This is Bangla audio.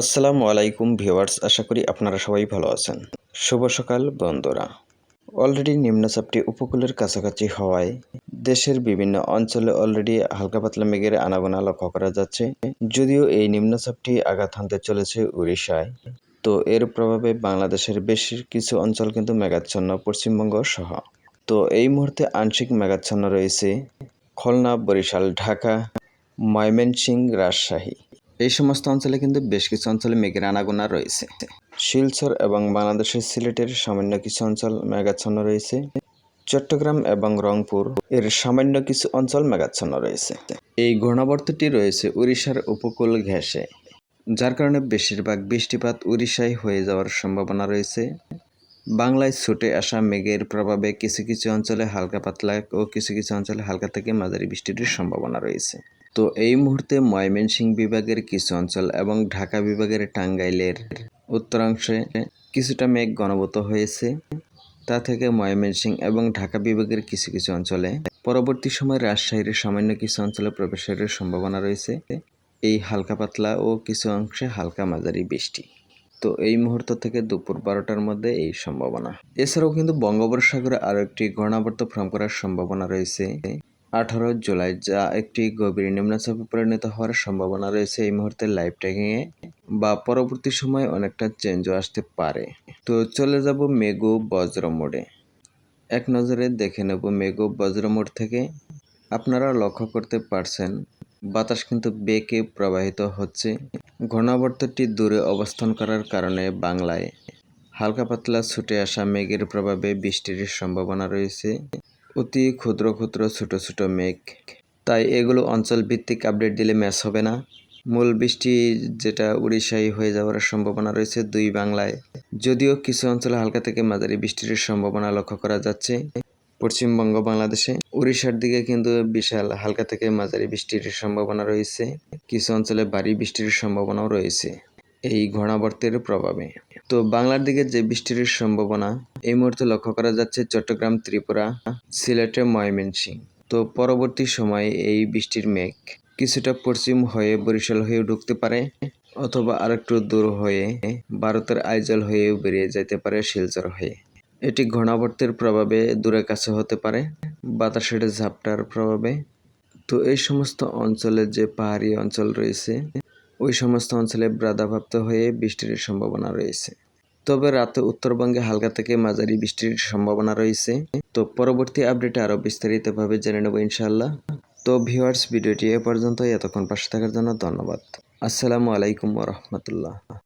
আসসালামু আলাইকুম ভিউয়ার্স, আশা করি আপনারা সবাই ভালো আছেন। শুভ সকাল বন্ধুরা। অলরেডি নিম্নচাপটি উপকূলের কাছাকাছি হওয়ায় দেশের বিভিন্ন অঞ্চলে অলরেডি হালকা পাতলা মেঘের আনাগোনা লক্ষ্য করা যাচ্ছে। যদিও এই নিম্নচাপটি আঘাত হানতে চলেছে উড়িষ্যায়, তো এর প্রভাবে বাংলাদেশের বেশ কিছু অঞ্চল কিন্তু মেঘাচ্ছন্ন পশ্চিমবঙ্গ সহ। তো এই মুহূর্তে আংশিক মেঘাচ্ছন্ন রয়েছে খুলনা, বরিশাল, ঢাকা, ময়মনসিংহ, রাজশাহী। এই সমস্ত অঞ্চলে কিন্তু বেশ কিছু অঞ্চলে মেঘের আনাগোনা রয়েছে। শিলচর এবং বাংলাদেশের সিলেটের সামান্য কিছু অঞ্চল মেঘাচ্ছন্ন রয়েছে। চট্টগ্রাম এবং রংপুর এর সামান্য কিছু অঞ্চল মেঘাচ্ছন্ন রয়েছে। এই ঘূর্ণাবর্তটি রয়েছে উড়িষ্যার উপকূল ঘেঁষে, যার কারণে বেশিরভাগ বৃষ্টিপাত উড়িষ্যায় হয়ে যাওয়ার সম্ভাবনা রয়েছে। বাংলায় ছুটে আসা মেঘের প্রভাবে কিছু কিছু অঞ্চলে হালকা পাতলা ও কিছু কিছু অঞ্চলে হালকা থেকে মাঝারি বৃষ্টির সম্ভাবনা রয়েছে। তো এই মুহূর্তে ময়মনসিংহ বিভাগের কিছু অঞ্চল এবং ঢাকা বিভাগের টাঙ্গাইলের উত্তরাংশে কিছুটা মেঘ ঘনীভূত হয়েছে। তা থেকে ময়মনসিংহ এবং ঢাকা বিভাগের কিছু কিছু অঞ্চলে পরবর্তী সময় রাজশাহীর সামান্য কিছু অঞ্চলে প্রবেশের সম্ভাবনা রয়েছে। এই হালকা পাতলা ও কিছু অংশে হালকা মাঝারি বৃষ্টি। তো এই মুহূর্ত থেকে দুপুর বারোটার মধ্যে এই সম্ভাবনা। এছাড়াও কিন্তু বঙ্গোপসাগরে আরও একটি ঘূর্ণাবর্ত ফর্ম করার সম্ভাবনা রয়েছে। আঠারো জুলাই, যা একটি গভীর নিম্নচাপে পরিণত হওয়ার সম্ভাবনা রয়েছে এই মুহূর্তে লাইভ ট্যাগিংয়ে বা পরবর্তী সময়ে অনেকটা চেঞ্জও আসতে পারে। তো চলে যাব মেঘু বজ্র মোড়ে এক নজরে দেখে নেব মেঘু বজ্র মোড় থেকে। আপনারা লক্ষ্য করতে পারছেন, বাতাস কিন্তু বেঁকে প্রবাহিত হচ্ছে। ঘূর্ণাবর্তটি দূরে অবস্থান করার কারণে বাংলায় হালকা পাতলা ছুটে আসা মেঘের প্রভাবে বৃষ্টির সম্ভাবনা রয়েছে। অতি ক্ষুদ্র ক্ষুদ্র ছোট ছোট মেঘ। তাই এগুলো অঞ্চল ভিত্তিক আপডেট দিলে ম্যাচ হবে না। মূল বৃষ্টি যেটা উড়িষ্যায় হয়ে যাওয়ার সম্ভাবনা রয়েছে দুই বাংলায়। যদিও কিছু অঞ্চলে হালকা থেকে মাঝারি বৃষ্টির সম্ভাবনা লক্ষ্য করা যাচ্ছে। পশ্চিমবঙ্গ বাংলাদেশে উড়িষ্যার দিকে কিন্তু বিশাল হালকা থেকে মাঝারি বৃষ্টির সম্ভাবনা রয়েছে। কিছু অঞ্চলে ভারী বৃষ্টির সম্ভাবনাও রয়েছে। এই ঘূর্ণাবর্তের প্রভাবে। তো বাংলার দিকে যে বৃষ্টির সম্ভাবনা, এই মুহূর্তে লক্ষ্য করা যাচ্ছে চট্টগ্রাম, ত্রিপুরা, সিলেটে ময়মনসিং তো পরবর্তী সময়ে এই বৃষ্টির মেঘ কিছুটা পশ্চিম হয়ে বরিশাল হয়ে ঢুকতে পারে, অথবা আরেকটু দূর হয়ে ভারতের আইজল হয়েও বেরিয়ে যেতে পারে শিলচর হয়ে। এটি ঘনাবর্তের প্রভাবে দূরে কাছে হতে পারে, বাতাসের ঝাপটার প্রভাবে। তো এই সমস্ত অঞ্চলে যে পাহাড়ি অঞ্চল রয়েছে ওই সমস্ত অঞ্চলে ব্রাদাভাপ্ত হয়ে বৃষ্টির সম্ভাবনা রয়েছে। তবে রাতে উত্তরবঙ্গে হালকা থেকে মাঝারি বৃষ্টির সম্ভাবনা রয়েছে। তো পরবর্তী আপডেটে আরও বিস্তারিতভাবে জেনে নেব ইনশাল্লাহ তো ভিউয়ার্স, ভিডিওটি এ পর্যন্ত এতক্ষণ পাশে থাকার জন্য ধন্যবাদ। আসসালামু আলাইকুম রহমতুল্লাহ।